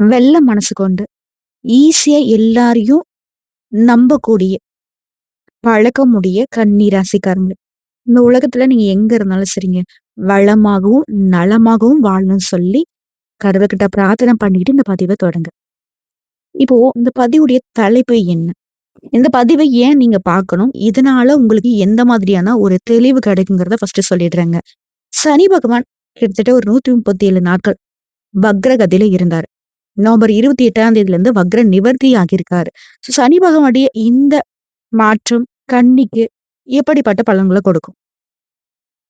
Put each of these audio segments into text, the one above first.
வெள்ள மனசு கொண்டு, ஈஸியா எல்லாரையும் நம்பக்கூடிய, பழக்க முடிய கன்னி ராசிக்காரங்க. இந்த உலகத்துல நீங்க எங்க இருந்தாலும் சரிங்க, வளமாகவும், நலமாகவும் வாழணும்னு சொல்லி கடவுள்கிட்ட பிரார்த்தனை பண்ணிட்டு இந்த பதிவை தொடங்க. இப்போ இந்த பதிவுடைய தலைப்பு என்ன? இந்த பதிவை ஏன் நீங்க பார்க்கணும்? இதனால உங்களுக்கு எந்த மாதிரியான ஒரு தெளிவு கிடைக்குங்கிறத ஃபர்ஸ்ட் சொல்லிடுறேங்க. சனி பகவான் கிட்டத்தட்ட ஒரு 137 நாட்கள் பக்ரகதியில இருந்தார் இருந்தாரு. நவம்பர் 28ஆம் தேதியிலிருந்து வக்ர நிவர்த்தி ஆகியிருக்காரு. ஸோ சனி பகவானுடைய இந்த மாற்றம் கன்னிக்கு எப்படிப்பட்ட பலன்களை கொடுக்கும்?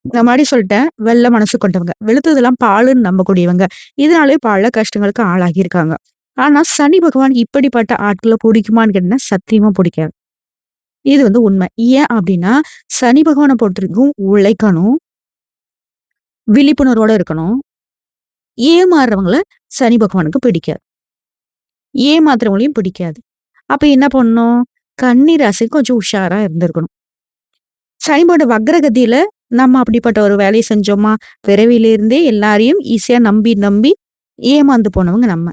நான் மாதிரி சொல்லிட்டேன் வெள்ள மனசு கொண்டவங்க. வெளுத்ததெல்லாம் பாலுன்னு நம்பக்கூடியவங்க. இதனாலே பல கஷ்டங்களுக்கு ஆளாகியிருக்காங்க. ஆனா சனி பகவான் இப்படிப்பட்ட ஆட்களை பிடிக்குமான்னு கேட்டீங்கன்னா, சத்தியமா பிடிக்காது இது வந்து உண்மை. ஏன் அப்படின்னா சனி பகவான பொறுத்தவரைக்கும் உழைக்கணும். விழிப்புணர்வோட இருக்கணும். ஏமாறுறவங்கள சனி பகவானுக்கு பிடிக்காது. ஏமாத்துறவங்களையும் பிடிக்காது. அப்ப என்ன பண்ணணும்? கன்னி ராசிக்கு கொஞ்சம் உஷாரா இருந்திருக்கணும். சனிபோட வக்ரகதியில நம்ம அப்படிப்பட்ட ஒரு வேலையை செஞ்சோமா, பிறவியிலிருந்தே எல்லாரையும் ஈஸியா நம்பி, நம்பி ஏமாந்து போனவங்க நம்ம.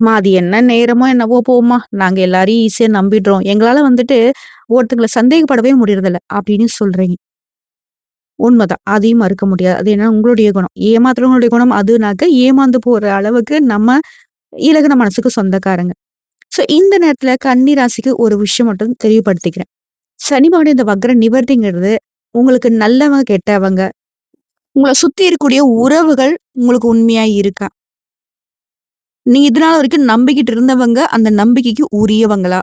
மாதி அது என்ன நேரமோ என்னவோ போவோமா நாங்க எல்லாரையும் ஈஸியா நம்பிடுறோம். எங்களால வந்துட்டு ஒருத்தங்கள சந்தேகப்படவே முடியறதில்ல" அப்படின்னு சொல்றீங்க. உண்மைதான் அதையும் மறுக்க முடியாது. அது ஏன்னா உங்களுடைய குணம். ஏமாத்துறவங்களுடைய குணம் அதுனாக்க, ஏமாந்து போற அளவுக்கு நம்ம இலகுன மனசுக்கு சொந்தக்காரங்க. சோ இந்த நேரத்துல கன்னி ராசிக்கு ஒரு விஷயம் மட்டும் தெளிவுபடுத்திக்கிறேன். சனி இந்த வக்ர நிவர்த்திங்கிறது உங்களுக்கு நல்லவங்க, கெட்டவங்க, உங்களை சுத்தி இருக்கக்கூடிய உறவுகள் உங்களுக்கு உண்மையா இருக்கா? நீங்க இதனால வரைக்கும் நம்பிக்கிட்டு இருந்தவங்க, அந்த நம்பிக்கைக்கு உரியவங்களா?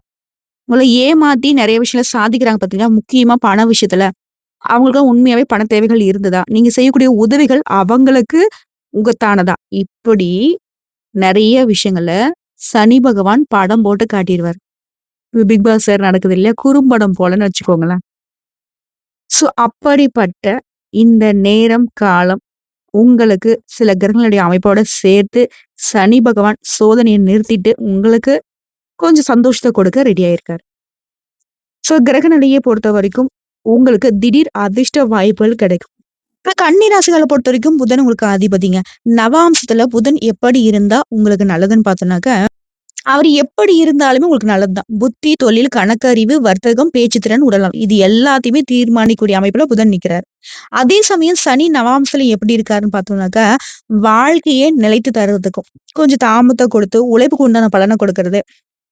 உங்களை ஏமாத்தி நிறைய விஷயங்கள சாதிக்கிறாங்க பாத்தீங்கன்னா முக்கியமா பண விஷயத்துல. அவங்களுக்கு உண்மையாவே பண தேவைகள் இருந்ததா? நீங்க செய்யக்கூடிய உதவிகள் அவங்களுக்கு உகத்தானதா? இப்படி நிறைய விஷயங்கள சனி பகவான் படம் போட்டு காட்டிடுவார் பிக் பாஸ் சார் நடக்குது இல்லையா? குறும்படம் போலன்னு வச்சுக்கோங்களேன். ஸோ அப்படிப்பட்ட இந்த நேரம், காலம் உங்களுக்கு சில கிரகங்களுடைய அமைப்போட சேர்த்து சனி பகவான் சோதனையை நிறுத்திட்டு, உங்களுக்கு கொஞ்சம் சந்தோஷத்தை கொடுக்க ரெடி ஆயிருக்காரு. ஸோ கிரக பொறுத்த வரைக்கும் உங்களுக்கு திடீர் அதிர்ஷ்ட வாய்ப்புகள் கிடைக்கும். இப்ப கன்னி பொறுத்த வரைக்கும் புதன் உங்களுக்கு அதிபதிங்க. நவாம்சத்துல புதன் எப்படி இருந்தா உங்களுக்கு நல்லதுன்னு பார்த்தோம்னாக்க, அவர் எப்படி இருந்தாலுமே உங்களுக்கு நல்லதுதான். புத்தி, தொழில், கணக்கறிவு, வர்த்தகம், பேச்சுத்திறன், உடலாம் இது எல்லாத்தையுமே தீர்மானிக்கக்கூடிய அமைப்புல புதன் நிக்கிறாரு. அதே சமயம் சனி நவாம்சல எப்படி இருக்காருன்னு பார்த்தோம்னாக்கா வாழ்க்கையே நிலைத்து தர்றதுக்கும், கொஞ்சம் தாமத்தை கொடுத்து உழைப்புக்கு உண்டான பலனை கொடுக்கறது,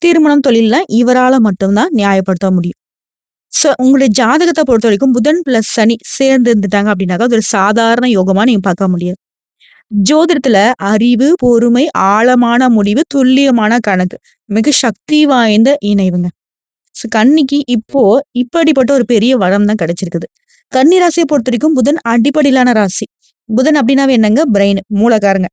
திருமணம், தொழில்லாம் இவரால மட்டும்தான் நியாயப்படுத்த முடியும். ஸோ உங்களுடைய ஜாதகத்தை பொறுத்த வரைக்கும் புதன் பிளஸ் சனி சேர்ந்து இருந்துட்டாங்க அப்படின்னாக்கா, அது ஒரு சாதாரண யோகமா நீங்க பார்க்க முடியாது. ஜோதிடத்துல அறிவு, பொறுமை, ஆழமான முடிவு, துல்லியமான கணக்கு மிக சக்தி வாய்ந்த இணைவுங்க. ஸோ கன்னிக்கு இப்போ இப்படிப்பட்ட ஒரு பெரிய வளம் தான் கிடைச்சிருக்குது. கன்னி ராசியை பொறுத்த வரைக்கும் புதன் அடிப்படையிலான ராசி. புதன் அப்படின்னாவே என்னங்க? பிரெயின் மூலக்காரங்க.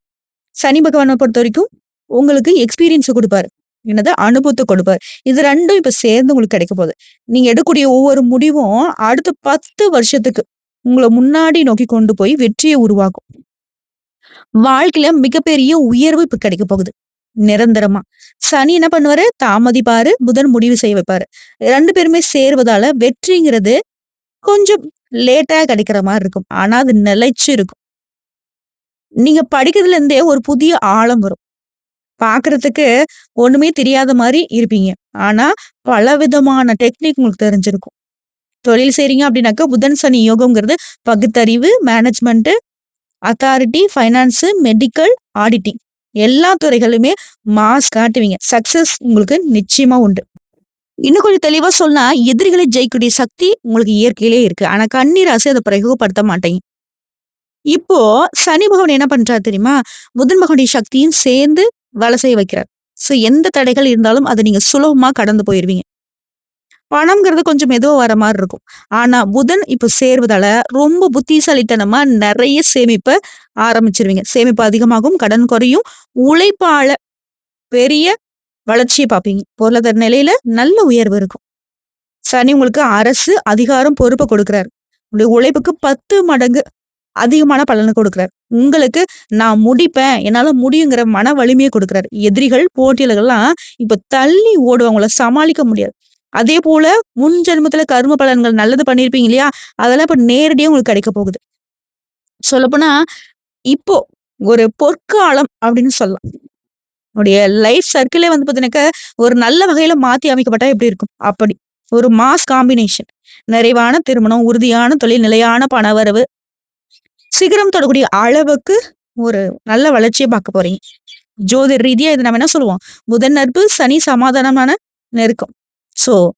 சனி பகவான பொறுத்தவரைக்கும் உங்களுக்கு எக்ஸ்பீரியன்ஸ குடுப்பாரு. என்னது? அனுபவத்தை கொடுப்பாரு. இது ரெண்டும் இப்ப சேர்ந்து உங்களுக்கு கிடைக்க போகுது. நீங்க எடுக்கக்கூடிய ஒவ்வொரு முடிவும் அடுத்த 10 வருஷத்துக்கு உங்களை முன்னாடி நோக்கி கொண்டு போய் வெற்றியை உருவாக்கும். வாழ்க்கையில மிகப்பெரிய உயர்வு இப்ப கிடைக்க போகுது. நிரந்தரமா. சனி என்ன பண்ணுவாரு? தாமதிப்பாரு. புதன் முடிவு செய்ய வைப்பாரு. ரெண்டு பேருமே சேர்வதால வெற்றிங்கிறது கொஞ்சம் லேட்டா கிடைக்கிற மாதிரி இருக்கும். ஆனா அது நிலைச்சு இருக்கும். நீங்க படிக்கிறதுல இருந்தே ஒரு புதிய ஆழம் வரும். பார்க்கறதுக்கு ஒண்ணுமே தெரியாத மாதிரி இருப்பீங்க. ஆனா பலவிதமான டெக்னிக் உங்களுக்கு தெரிஞ்சிருக்கும். தொழில் செய்றீங்க அப்படின்னாக்கா, புதன் சனி யோகம்ங்கிறது பகுத்தறிவு, management authority, finance, medical, auditing எல்லா துறைகளுமே மாஸ் காட்டுவீங்க. சக்சஸ் உங்களுக்கு நிச்சயமா உண்டு. இன்னும் கொஞ்சம் தெளிவா சொன்னா, எதிரிகளை ஜெயிக்கக்கூடிய சக்தி உங்களுக்கு இயற்கையிலே இருக்கு. ஆனா கண்ணீர் ராசி அதை பிரயோகப்படுத்த மாட்டேங்க இப்போ சனி பகவான் என்ன பண்றாரு தெரியுமா? புதன் பகவானுடைய சக்தியும் சேர்ந்து வேலை செய்ய வைக்கிறார். ஸோ எந்த தடைகள் இருந்தாலும் அதை நீங்க சுலபமா கடந்து போயிருவீங்க. பணம்ங்கிறது கொஞ்சம் மெதுவாக வர மாதிரி இருக்கும். ஆனா புதன் இப்போ சேர்வதால ரொம்ப புத்திசாலித்தனமா நிறைய சேமிப்பை ஆரம்பிச்சிருவீங்க சேமிப்பு அதிகமாகும், கடன் குறையும், உழைப்பால பெரிய வளர்ச்சியை பார்ப்பீங்க. பொருளாதார நிலையில நல்ல உயர்வு இருக்கும். சனி உங்களுக்கு அரசு, அதிகாரம், பொறுப்பை கொடுக்குறாரு உங்களுடைய உழைப்புக்கு 10 மடங்கு அதிகமான பலனை கொடுக்குறாரு உங்களுக்கு நான் முடிப்பேன், என்னால முடியுங்கிற மன வலிமையை கொடுக்குறாரு எதிரிகள், போட்டியாளர்கள்லாம் இப்ப தள்ளி ஓடுவாங்கள சமாளிக்க முடியாது. அதே போல முன் ஜென்மத்துல கர்ம பலன்கள் நல்லது பண்ணியிருப்பீங்க இல்லையா? அதெல்லாம் இப்ப நேரடியா உங்களுக்கு கிடைக்க போகுது. சொல்லப்போனா, இப்போ ஒரு பொற்காலம் அப்படின்னு சொல்லலாம். உடைய லைஃப் சர்க்கிளே வந்து பார்த்தீங்கன்னாக்க ஒரு நல்ல வகையில மாத்தி அமைக்கப்பட்டா எப்படி இருக்கும்? அப்படி. ஒரு மாஸ் காம்பினேஷன். நிறைவான திருமணம், உறுதியான தொழில், நிலையான பணவரவு. சிகரம் தொடக்கூடிய அளவுக்கு ஒரு நல்ல வளர்ச்சியை பார்க்க போறீங்க. ஜோதிட ரீதியா இது நம்ம என்ன சொல்லுவோம்? புதன் நட்பு, சனி சமாதானமான நெருக்கம். ஸோ,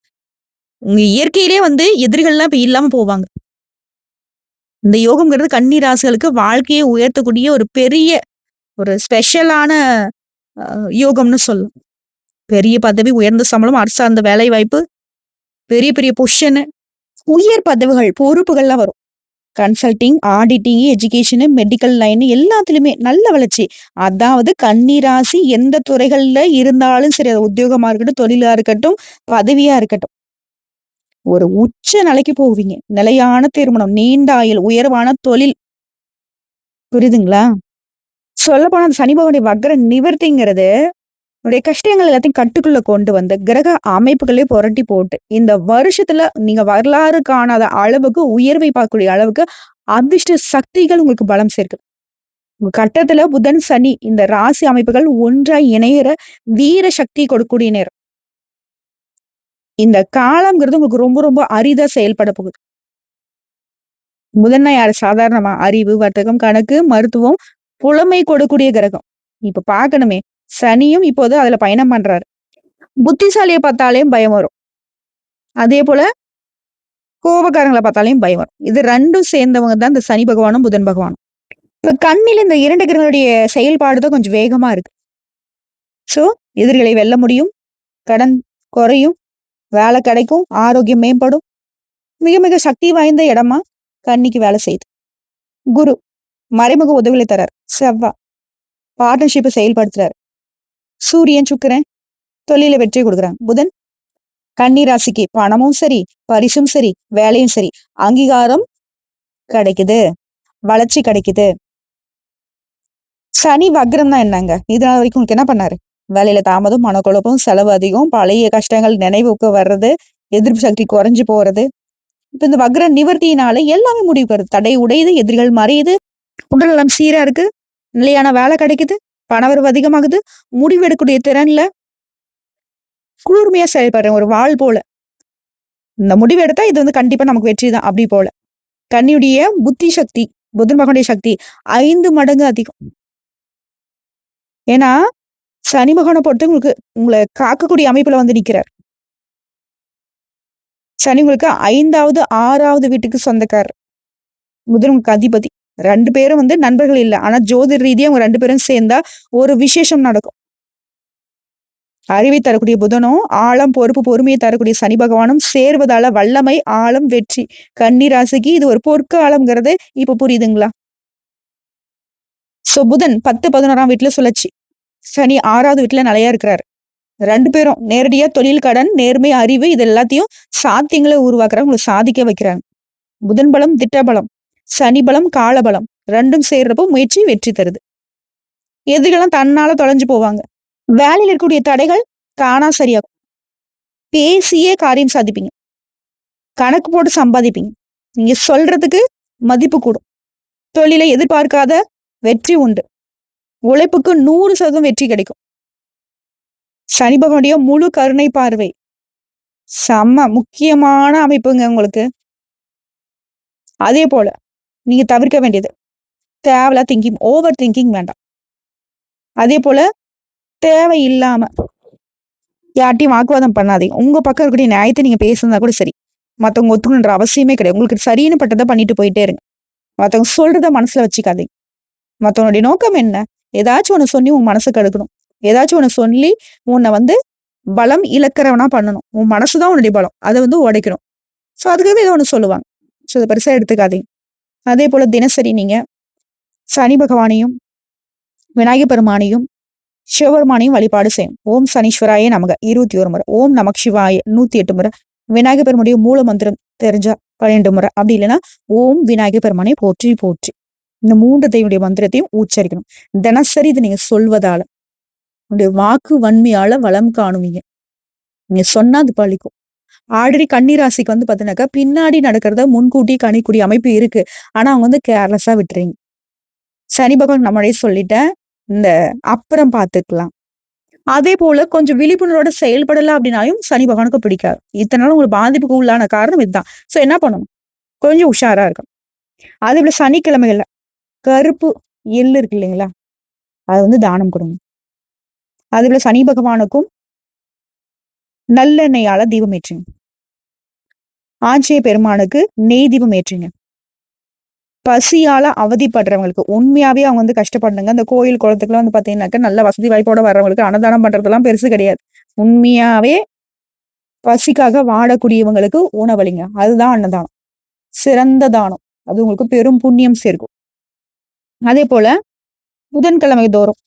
உங்க இயற்கையிலேயே வந்து எதிரிகள்லாம் இப்ப இல்லாம போவாங்க. இந்த யோகம்ங்கிறது கன்னி ராசிகளுக்கு உயர்த்தக்கூடிய ஒரு பெரிய ஒரு ஸ்பெஷலான யோகம்னு சொல்லும் பெரிய பதவி, உயர்ந்த சம்பளம், அரசு வேலை வாய்ப்பு, பெரிய பெரிய பொஷனு உயர் பதவிகள், பொறுப்புகள்லாம் வரும். Consulting, auditing, education, medical line எல்லாத்துலேயுமே நல்ல வளர்ச்சி. அதாவது கன்னிராசி எந்த துறைகள்ல இருந்தாலும் சரி, அது உத்தியோகமா இருக்கட்டும், தொழிலா இருக்கட்டும், பதவியா இருக்கட்டும். ஒரு உச்ச நிலைக்கு போவீங்க. நிலையான திருமணம், நீண்ட ஆயுள், உயர்வான தொழில். புரியுதுங்களா? சொல்லப்போனா அந்த சனி பகவானுடைய வக்ர நிவர்த்திங்கிறது, உங்களுடைய கஷ்டங்கள் எல்லாத்தையும் கட்டுக்குள்ள கொண்டு வந்து, கிரக அமைப்புகளே புரட்டி போட்டு, இந்த வருஷத்துல நீங்க வரலாறு காணாத அளவுக்கு உயர்வை பார்க்கக்கூடிய அளவுக்கு அதிர்ஷ்ட சக்திகள் உங்களுக்கு பலம் சேர்க்குது. உங்க கட்டத்துல புதன், சனி இந்த ராசி அமைப்புகள் ஒன்றாய் இணையிற வீர சக்தி கொடுக்கக்கூடிய நேரம். இந்த காலம்ங்கிறது உங்களுக்கு ரொம்ப ரொம்ப அரிதா செயல்பட போகுது. புதன்னா யார் சாதாரணமா? அறிவு, வர்த்தகம், கணக்கு, மருத்துவம், புலமை கொடுக்கக்கூடிய கிரகம். இப்ப பார்க்கணுமே. சனியும் இப்போது அதுல பயணம் பண்றாரு. புத்திசாலியை பார்த்தாலே பயம் வரும். அதே போல கோபக்காரங்களை பார்த்தாலேயும் பயம் வரும். இது ரெண்டும் சேர்ந்தவங்க தான் இந்த சனி பகவானும், புதன் பகவானும். இப்ப கண்ணில் இந்த இரண்டு கிரகங்களுடைய செயல்பாடு தான் கொஞ்சம் வேகமா இருக்கு. ஸோ, எதிரிகளை வெல்ல முடியும். கடன் குறையும். வேலை கிடைக்கும். ஆரோக்கியம் மேம்படும். மிக மிக சக்தி வாய்ந்த இடமா கன்னிக்கு வேலை செய்யுது. குரு மறைமுக உதவிகளை தரார். செவ்வா பார்ட்னர்ஷிப்பை செயல்படுத்துறாரு. சூரியன், சுக்கிரன் தொழில வெற்றி குடுக்குறாங்க. புதன் கன்னி ராசிக்கு பணமும் சரி, பரிசும் சரி, வேலையும் சரி, அங்கீகாரம் கிடைக்குது. வளர்ச்சி கிடைக்குது. சனி வக்ரம்னா என்னங்க? இதனால் வரைக்கும் உங்களுக்கு என்ன பண்ணாரு? வேலையில தாமதம், மனக்குழப்பம், செலவு அதிகம், பழைய கஷ்டங்கள் நினைவுக்கு வர்றது, எதிர்ப்பு சக்தி குறைஞ்சு போறது. இப்ப இந்த வக்ர நிவர்த்தியினால எல்லாமே முடிவு வருது. தடை உடையுது, எதிரிகள் மறையுது, உடல் நலம் சீரா இருக்கு, நிலையான வேலை கிடைக்குது, பணவரவு அதிகமாகுது, முடிவு எடுக்கக்கூடிய திறன்ல கூர்மையா செயல்படுறேன் ஒரு வாள் போல. இந்த முடிவு எடுத்தா இது வந்து கண்டிப்பா நமக்கு வெற்றி தான் அப்படி போல. கண்ணியுடைய புத்தி சக்தி, புதன் மகனுடைய சக்தி ஐந்து மடங்கு அதிகம். ஏன்னா, சனி மகனை பொறுத்து உங்களுக்கு உங்களை காக்கக்கூடிய அமைப்புல வந்து நிக்கிறார். சனி உங்களுக்கு 5வது, 6வது வீட்டுக்கு சொந்தக்காரர். புதன் உங்களுக்கு அதிபதி. ரெண்டு பேரும் வந்து நண்பர்கள் இல்ல. ஆனா ஜோதிட ரீதியா அவங்க ரெண்டு பேரும் சேர்ந்தா ஒரு விசேஷம் நடக்கும். அறிவை தரக்கூடிய புதனும், ஆழம், பொறுப்பு, பொறுமையை தரக்கூடிய சனி பகவானும் சேர்வதால வல்லமை, ஆழம், வெற்றி. கன்னி ராசிக்கு இது ஒரு பொற்காலம்ங்கிறது இப்ப புரியுதுங்களா? சோ புதன் பத்து பதினோராம் வீட்டுல சுழற்சி. சனி ஆறாவது வீட்டுல நிலையா இருக்கிறாரு. ரெண்டு பேரும் நேரடியா தொழில், கடன், நேர்மை, அறிவு இது எல்லாத்தையும் சாத்தியங்களை உருவாக்குறாங்க. சாதிக்க வைக்கிறாங்க. புதன் பலம், திட்ட சனிபலம் சனி பலம், கால பலம். 2ம் சேர்றப்போ முயற்சி வெற்றி தருது. எதிரிகள்லாம் தன்னால தொலைஞ்சு போவாங்க. வேலையில இருக்கக்கூடிய தடைகள் தானா சரியாகும். பேசியே காரியம் சாதிப்பீங்க. கணக்கு போட்டு சம்பாதிப்பீங்க. நீங்க சொல்றதுக்கு மதிப்பு கூடும். தொழிலை எதிர்பார்க்காத வெற்றி உண்டு. உழைப்புக்கு 100% வெற்றி கிடைக்கும். சனி பகவானுடைய முழு கருணை பார்வை. செம்ம முக்கியமான அமைப்புங்க உங்களுக்கு. அதே போல நீங்க தவிர்க்க வேண்டியது. தேவையில்லா திங்கிங், ஓவர் திங்கிங் வேண்டாம். அதே போல இல்லாமல் யார்ட்டையும் வாக்குவாதம் பண்ணாதீங்க. உங்க பக்கம் இருக்கக்கூடிய நியாயத்தை நீங்க பேசுனா கூட சரி. மற்றவங்க ஒத்துக்கணுன்ற அவசியமே கிடையாது. உங்களுக்கு சரின்னு பட்டதை பண்ணிட்டு போயிட்டே இருங்க. மற்றவங்க சொல்றத மனசுல வச்சுக்காதீங்க. மற்றவனுடைய நோக்கம் என்ன? ஏதாச்சும் ஒன்று சொல்லி உன் மனசுக்கு கெடுக்கணும். ஏதாச்சும் ஒன்று சொல்லி உன்னை வந்து பலம் இழக்கிறவனா பண்ணணும். உன் மனசு தான் உன்னுடைய பலம். அதை வந்து உடைக்கணும். ஸோ அதுக்காக ஏதோ ஒன்று சொல்லுவாங்க. ஸோ அதை பெருசாக எடுத்துக்காதீங்க. அதே போல தினசரி நீங்க சனி பகவானையும், விநாயகர் பெருமானையும், சிவபெருமானையும் வழிபாடு செய்யும் ஓம் சனீஸ்வராயே நமக 21 முறை. ஓம் நமக் சிவாய 108 முறை. விநாயகர் பெருமானுடைய மூல மந்திரம் தெரிஞ்சா 12 முறை. அப்படி இல்லைன்னா ஓம் விநாயகர் பெருமானை போற்றி போற்றி. இந்த மூன்று தெய்வனுடைய மந்திரத்தையும் உச்சரிக்கணும். தினசரி இது நீங்க சொல்வதால, உங்களுடைய வாக்கு வன்மையால வளம் காணுவீங்க. நீங்க சொன்னா அது பழிக்கும் ஆல்ரெடி கன்னி ராசிக்கு வந்து பார்த்தீங்கன்னாக்கா, பின்னாடி நடக்கிறத முன்கூட்டி கணிக்கூடிய அமைப்பு இருக்கு. ஆனா அவங்க வந்து கேர்லெஸ்ஸா விட்டுறீங்க. சனி பகவான் நம்மளே சொல்லிட்டேன். இந்த அப்புறம் பார்த்துக்கலாம். அதே போல கொஞ்சம் விழிப்புணர்வோட செயல்படல அப்படின்னாலும் சனி பகவானுக்கு பிடிக்காது. இத்தனால உங்களுக்கு பாதிப்புக்கு உள்ளான காரணம் இதுதான். சோ என்ன பண்ணணும்? கொஞ்சம் உஷாரா இருக்கும் அதே போல சனிக்கிழமைகள்ல கருப்பு எள்ளு இருக்கு இல்லைங்களா? அது வந்து தானம் கொடுங்க. அதே போல சனி பகவானுக்கும் நல்லெண்ணெயால தீபம் ஏற்றுங்க. ஆஞ்சநேய பெருமானுக்கு நெய் தீபம் ஏற்றுங்க. பசியால அவதிப்படுறவங்களுக்கு உண்மையாவே அவங்க வந்து கஷ்டப்படுங்க. அந்த கோயில் குளத்துக்குலாம் வந்து பாத்தீங்கன்னாக்க நல்ல வசதி வாய்ப்போட வர்றவங்களுக்கு அன்னதானம் பண்றதெல்லாம் பெருசு கிடையாது. உண்மையாவே பசிக்காக வாடக்கூடியவங்களுக்கு உணவளிங்க. அதுதான் அன்னதானம். சிறந்த தானம். அது உங்களுக்கு பெரும் புண்ணியம் சேர்க்கும். அதே போல புதன்கிழமை தோறும்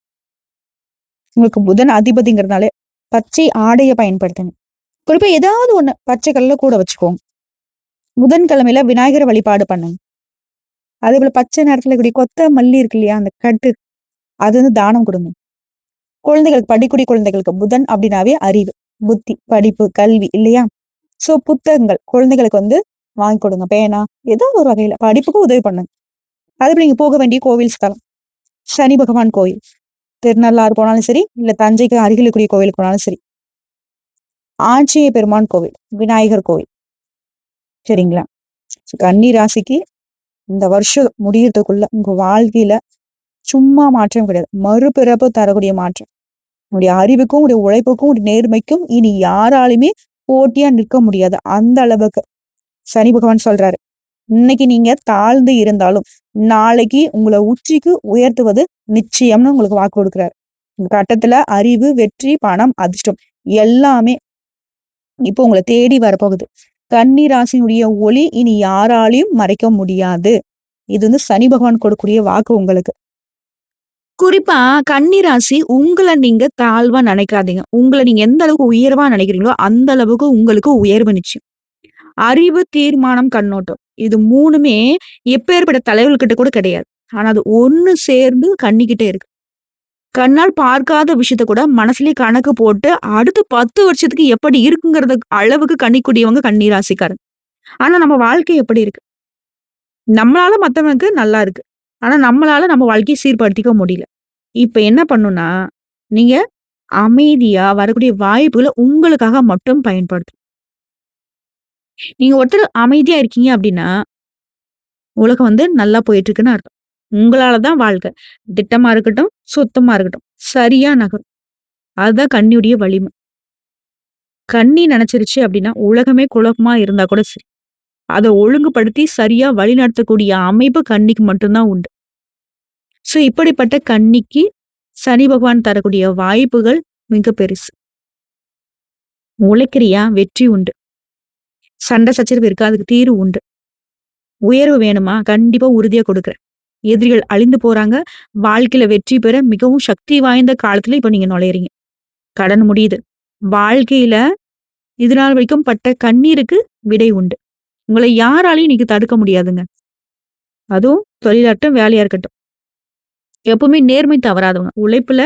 உங்களுக்கு புதன் அதிபதிங்கிறதுனால பச்சை ஆடையை பயன்படுத்துங்க. குறிப்பா ஏதாவது ஒண்ணு பச்சை கல்ல கூட வச்சுக்கோங்க. புதன்கிழமையில விநாயகர் வழிபாடு பண்ணுங்க. அதே போல பச்சை நேரத்துல இருக்க கொத்த மல்லி இருக்கு இல்லையா? அந்த கட்டு அது வந்து தானம் கொடுங்க. குழந்தைகளுக்கு படிக்குடி குழந்தைகளுக்கு புதன் அப்படின்னாவே அறிவு, புத்தி, படிப்பு, கல்வி இல்லையா? சோ புத்தகங்கள் குழந்தைகளுக்கு வந்து வாங்கி கொடுங்க. பேனா ஏதோ ஒரு வகையில படிப்புக்கு உதவி பண்ணுங்க. அதே போல நீங்க போக வேண்டிய கோவில் ஸ்தலம். சனி பகவான் கோயில். திருநள்ளாறு போனாலும் சரி, இல்ல தஞ்சைக்கு அருகில் கோயிலுக்கு கோவிலுக்கு போனாலும் சரி. ஆஞ்சநேய பெருமான் கோவில், விநாயகர் கோவில். சரிங்களா? கன்னி ராசிக்கு இந்த வருஷம் முடியறதுக்குள்ள உங்க வாழ்க்கையில சும்மா மாற்றம் கிடையாது. மறுபிறப்பு தரக்கூடிய மாற்றம். உங்களுடைய அறிவுக்கும், உடைய உழைப்புக்கும், உடைய நேர்மைக்கும் இனி யாராலுமே போட்டியா நிற்க முடியாது. அந்த அளவுக்கு சனி பகவான் சொல்றாரு. இன்னைக்கு நீங்க தாழ்ந்து இருந்தாலும், நாளைக்கு உங்களை உச்சிக்கு உயர்த்துவது நிச்சயம்னு உங்களுக்கு வாக்கு கொடுக்குறாரு. இந்த கட்டத்துல அறிவு, வெற்றி, பணம், அதிர்ஷ்டம் எல்லாமே இப்போ உங்களை தேடி வரப்போகுது. கன்னிராசினுடைய ஒளி இனி யாராலையும் மறைக்க முடியாது. இது வந்து சனி பகவான் கொடுக்கூடிய வாக்கு உங்களுக்கு. குறிப்பா கன்னிராசி உங்களை நீங்க தாழ்வா நினைக்காதீங்க. உங்களை நீங்க எந்த அளவுக்கு உயர்வா நினைக்கிறீங்களோ, அந்த அளவுக்கு உங்களுக்கு உயர்வு நிச்சயம். அறிவு, தீர்மானம், கண்ணோட்டம். இது மூணுமே எப்பேர்ப்பட்ட தலைவர்கிட்ட கூட கிடையாது. ஆனா அது ஒண்ணு சேர்ந்து கண்ணிக்கிட்டே இருக்கு. கண்ணால் பார்க்காத விஷயத்த கூட மனசுலயே கணக்கு போட்டு, அடுத்த 10 வருஷத்துக்கு எப்படி இருக்குங்கிறத அளவுக்கு கண்ணிக்கூடியவங்க கண்ணீர் ராசிக்காரங்க. ஆனா நம்ம வாழ்க்கை எப்படி இருக்கு? நம்மளால மத்தவங்களுக்கு நல்லா இருக்கு. ஆனா நம்மளால நம்ம வாழ்க்கையை சீர்படுத்திக்க முடியல. இப்ப என்ன பண்ணும்னா நீங்க அமைதியா வரக்கூடிய வாய்ப்புகளை உங்களுக்காக மட்டும் பயன்படுத்தும் நீங்க ஒருத்தர் அமைதியா இருக்கீங்க அப்படின்னா உலகம் வந்து நல்லா போயிட்டு இருக்குன்னு அர்த்தம். உங்களால தான் வாழ்க்கை. திட்டமா இருக்கட்டும், சுத்தமா இருக்கட்டும். சரியா நகரும். அதுதான் கண்ணியுடைய வலிமை. கண்ணி நினைச்சிருச்சு அப்படின்னா, உலகமே குழப்பமா இருந்தா கூட சரி. அத ஒழுங்குபடுத்தி சரியா வழிநடத்தக்கூடிய அமைப்பு கண்ணிக்கு மட்டும்தான் உண்டு. சோ இப்படிப்பட்ட கன்னிக்கு சனி பகவான் தரக்கூடிய வாய்ப்புகள் மிக பெருசு. உழைக்கிறியா? வெற்றி உண்டு. சண்டை சச்சரவு இருக்கா? அதுக்கு தீர்வு உண்டு. உயர்வு வேணுமா? கண்டிப்பா உறுதியா கொடுக்குறேன். எதிரிகள் அழிந்து போறாங்க. வாழ்க்கையில வெற்றி பெற மிகவும் சக்தி வாய்ந்த காலத்துல இப்ப நீங்க நுழையறீங்க. கடன் முடியுது. வாழ்க்கையில இதுநாள் வரைக்கும் பட்ட கண்ணீருக்கு விடை உண்டு. உங்களை யாராலையும் இன்னைக்கு தடுக்க முடியாதுங்க. அதுவும் தொழிலாட்டம் வேலையா இருக்கட்டும். எப்பவுமே நேர்மை தவறாதவங்க. உழைப்புல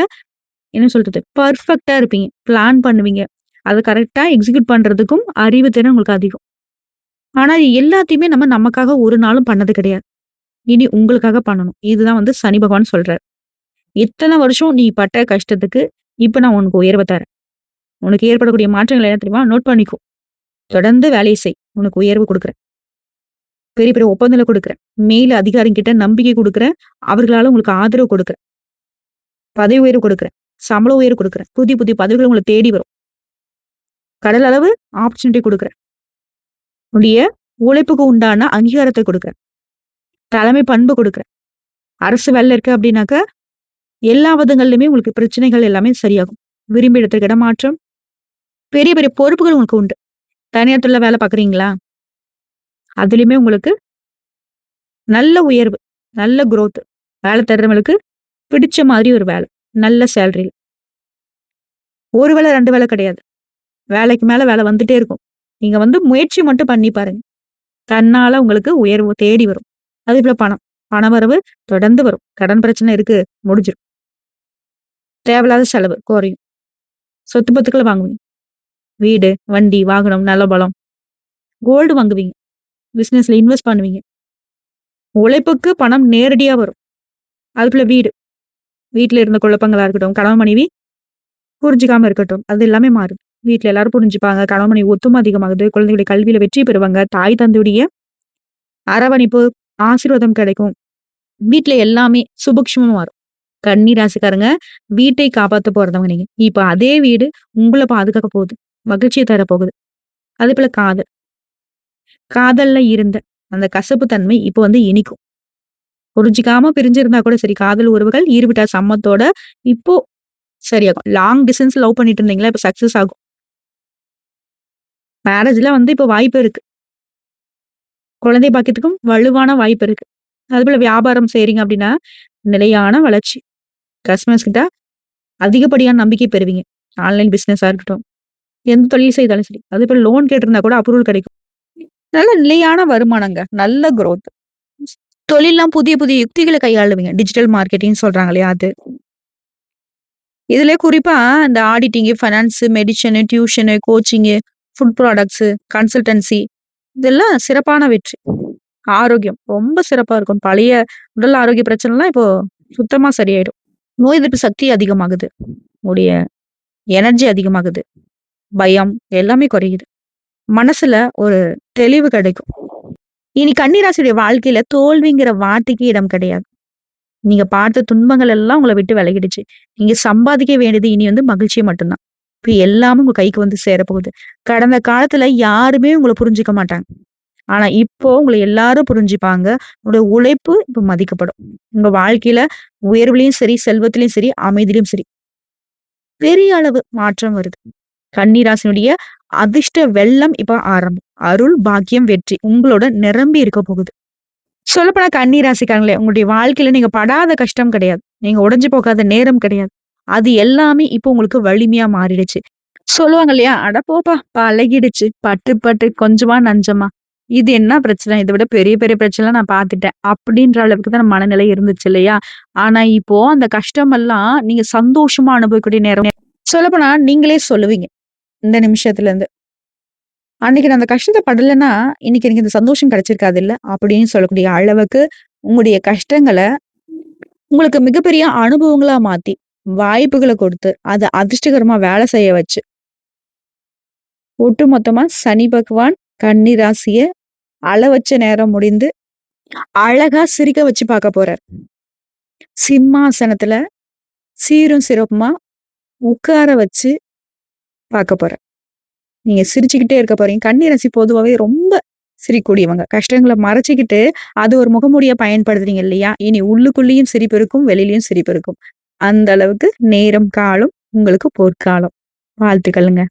என்ன சொல்றது? பெர்ஃபெக்ட்டா இருப்பீங்க. பிளான் பண்ணுவீங்க. அதை கரெக்டா எக்ஸிக்யூட் பண்றதுக்கும் அறிவு திறன் உங்களுக்கு அதிகம். ஆனா எல்லாத்தையுமே நம்ம நமக்காக ஒரு நாளும் பண்ணது கிடையாது. இனி உங்களுக்காக பண்ணணும். இதுதான் வந்து சனி பகவான் சொல்றாரு. இத்தனை வருஷம் நீ பட்ட கஷ்டத்துக்கு இப்ப நான் உனக்கு உயர்வை தரேன். உனக்கு ஏற்படக்கூடிய மாற்றங்கள் என்ன தெரியுமா? நோட் பண்ணிக்கோ. தொடர்ந்து வேலையை செய். உனக்கு உயர்வு கொடுக்குறேன் பெரிய பெரிய ஒப்பந்தங்களை கொடுக்குறேன் மேல மேல் அதிகாரிகிட்ட நம்பிக்கை கொடுக்குறேன் அவர்களால உங்களுக்கு ஆதரவு கொடுக்குறேன் பதவி உயர்வு கொடுக்குறேன் சம்பள உயர்வு கொடுக்குறேன் புதிய புதிய பதவிகள் உங்களை தேடி வரும். கடல் அளவு ஆப்பர்ச்சுனிட்டி கொடுக்குறேன் உன்னுடைய உழைப்புக்கு உண்டான அங்கீகாரத்தை கொடுக்குறேன் தலைமை பண்பு கொடுக்குறேன் அரசு வேலை இருக்கு அப்படின்னாக்க, எல்லா விதங்கள்லையுமே உங்களுக்கு பிரச்சனைகள் எல்லாமே சரியாகும். விரும்பி இடத்துக்கு இடமாற்றம். பெரிய பெரிய பொறுப்புகள் உங்களுக்கு உண்டு. தனியார் துறையில் வேலை பார்க்குறீங்களா? அதுலயுமே உங்களுக்கு நல்ல உயர்வு, நல்ல குரோத். வேலை தேடுறவங்களுக்கு பிடிச்ச மாதிரி ஒரு வேலை. நல்ல சேலரியில் ஒரு வேலை ரெண்டு வேலை கிடையாது. வேலைக்கு மேல வேலை வந்துட்டே இருக்கும். நீங்க வந்து முயற்சி மட்டும் பண்ணி பாருங்க. தன்னால் உங்களுக்கு உயர்வு தேடி வரும். அதேபோல பணம். பணவரவு தொடர்ந்து வரும். கடன் பிரச்சனை இருக்கு, முடிஞ்சிடும் தேவையில்லாத செலவு குறையும். சொத்து பத்துக்களை வாங்குவீங்க. வீடு, வண்டி, வாகனம், நல்ல பலம் கோல்டு வாங்குவீங்க. பிஸ்னஸ்ல இன்வெஸ்ட் பண்ணுவீங்க. உழைப்புக்கு பணம் நேரடியா வரும். அதுபோல வீடு. வீட்டில் இருந்த குழப்பங்களா இருக்கட்டும், கணவன் மனைவி புரிஞ்சுக்காம இருக்கட்டும். அது எல்லாமே மாறும். வீட்டில் எல்லாரும் புரிஞ்சுப்பாங்க. கணவன் மனைவி ஒத்துமை அதிகமாகுது. குழந்தைகளுடைய கல்வியில வெற்றி பெறுவாங்க. தாய் தந்தையுடைய அரவணைப்பு, ஆசீர்வாதம் கிடைக்கும். வீட்டுல எல்லாமே சுபக்ஷமும் மாறும். கன்னி ராசிக்காரங்க வீட்டை காப்பாத்த போறதவங்க நீங்க. இப்ப அதே வீடு உங்கள பாதுகாக்க போகுது. மகிழ்ச்சியை தரப்போகுது. அதேபோல காதல். காதல்ல இருந்த அந்த கசப்பு தன்மை இப்ப வந்து இனிக்கும். புரிஞ்சிக்காம பிரிஞ்சிருந்தா கூட சரி, காதல் உறவுகள் ஈடுபட்ட சம்மத்தோட இப்போ சரியாகும். லாங் டிஸ்டன்ஸ் லவ் பண்ணிட்டு இருந்தீங்களா, இப்ப சக்சஸ் ஆகும். மேரேஜ்ல வந்து இப்ப வாய்ப்பு இருக்கு. குழந்தை பாக்கியத்துக்கும் வலுவான வாய்ப்பு இருக்கு. அதுபோல வியாபாரம் செய்றீங்க அப்படின்னா, நிலையான வளர்ச்சி. கஸ்டமர்ஸ் கிட்ட அதிகப்படியான நம்பிக்கை பெறுவீங்க. ஆன்லைன் பிசினஸா இருக்கட்டும். எந்த தொழில் செய்தாலும் சரி. அதேபோல லோன் கேட்டிருந்தா கூட அப்ரூவல் கிடைக்கும். நல்ல நிலையான வருமானங்க. நல்ல குரோத். தொழில்லாம் புதிய புதிய யுக்திகளை கையாளுவீங்க. டிஜிட்டல் மார்க்கெட்டிங் சொல்றாங்க இல்லையா? அது. இதுலயே குறிப்பா இந்த auditing, finance medicine, tuition, coaching, food products, consultancy இதெல்லாம் சிறப்பான வெற்றி. ஆரோக்கியம் ரொம்ப சிறப்பா இருக்கும். பழைய உடல் ஆரோக்கிய பிரச்சனைலாம் இப்போ சுத்தமா சரியாயிடும். நோய் எதிர்ப்பு சக்தி அதிகமாகுது. உடைய எனர்ஜி அதிகமாகுது. பயம் எல்லாமே குறையுது. மனசுல ஒரு தெளிவு கிடைக்கும். இனி கன்னிராசியுடைய வாழ்க்கையில தோல்விங்கிற வார்த்தைக்கு இடம் கிடையாது. நீங்க பார்த்த துன்பங்கள் எல்லாம் உங்கள விட்டு விலகிடுச்சு. நீங்க சம்பாதிக்க வேண்டியது இனி வந்து மகிழ்ச்சியை மட்டும் தான். இப்ப எல்லாமே உங்க கைக்கு வந்து சேரப்போகுது. கடந்த காலத்துல யாருமே உங்கள புரிஞ்சுக்க மாட்டாங்க. ஆனா இப்போ உங்களை எல்லாரும் புரிஞ்சுப்பாங்க. உங்களுடைய உழைப்பு இப்ப மதிக்கப்படும். உங்க வாழ்க்கையில உயர்வுலையும் சரி, செல்வத்திலையும் சரி, அமைதியிலும் சரி. பெரிய அளவு மாற்றம் வருது. கன்னிராசினுடைய அதிர்ஷ்ட வெள்ளம் இப்ப ஆரம்பம். அருள், பாக்கியம், வெற்றி உங்களோட நிரம்பி இருக்க போகுது. சொல்லப்போனா கன்னிராசிக்காரங்களே உங்களுடைய வாழ்க்கையில நீங்க படாத கஷ்டம் கிடையாது. நீங்க உடஞ்சு போகாத நேரம் கிடையாது. அது எல்லாமே இப்போ உங்களுக்கு வலிமையா மாறிடுச்சு. சொல்லுவாங்க இல்லையா? "அட போப்பா பழகிடுச்சு. பட்டு பட்டு கொஞ்சமா நஞ்சமா. இது என்ன பிரச்சனை? இதை விட பெரிய பெரிய பிரச்சனைலாம் நான் பார்த்துட்டேன்." அப்படின்ற அளவுக்கு தான் மனநிலை இருந்துச்சு இல்லையா? ஆனா இப்போ அந்த கஷ்டம் எல்லாம் நீங்க சந்தோஷமா அனுபவிக்கக்கூடிய நேரம். சொல்லப்போனா நீங்களே சொல்லுவீங்க. இந்த நிமிஷத்துல இருந்து. "அன்னைக்கு நான் அந்த கஷ்டத்தை படலைன்னா இன்னைக்கு எனக்கு இந்த சந்தோஷம் கிடைச்சிருக்காதுல்ல." அப்படின்னு சொல்லக்கூடிய அளவுக்கு உங்களுடைய கஷ்டங்களை உங்களுக்கு மிகப்பெரிய அனுபவங்களா மாத்தி, வாய்ப்புகளை கொடுத்து, அதை அதிர்ஷ்டகரமா வேலை செய்ய வச்சு ஒட்டுமொத்தமா சனி பகவான் கன்னி ராசிய அழ வச்ச நேரம் முடிந்து, அழகா சிரிக்க வச்சு பார்க்க போறார். சிம்மாசனத்துல சீரும் சிறப்புமா உட்கார வச்சு பார்க்க போறார். நீங்க சிரிச்சுக்கிட்டே இருக்க போறீங்க. கன்னி ராசி பொதுவாகவே ரொம்ப சிரிக்கக்கூடியவங்க. கஷ்டங்களை மறைச்சிக்கிட்டு அது ஒரு முகமூடியா பயன்படுத்துறீங்க இல்லையா? இனி உள்ளுக்குள்ளேயும் சிரிப்பு இருக்கும், வெளியிலயும் சிரிப்பு இருக்கும். அந்த அளவுக்கு நேரம், காலம் உங்களுக்கு பொற்காலம். வாழ்த்துக்கள்ங்க.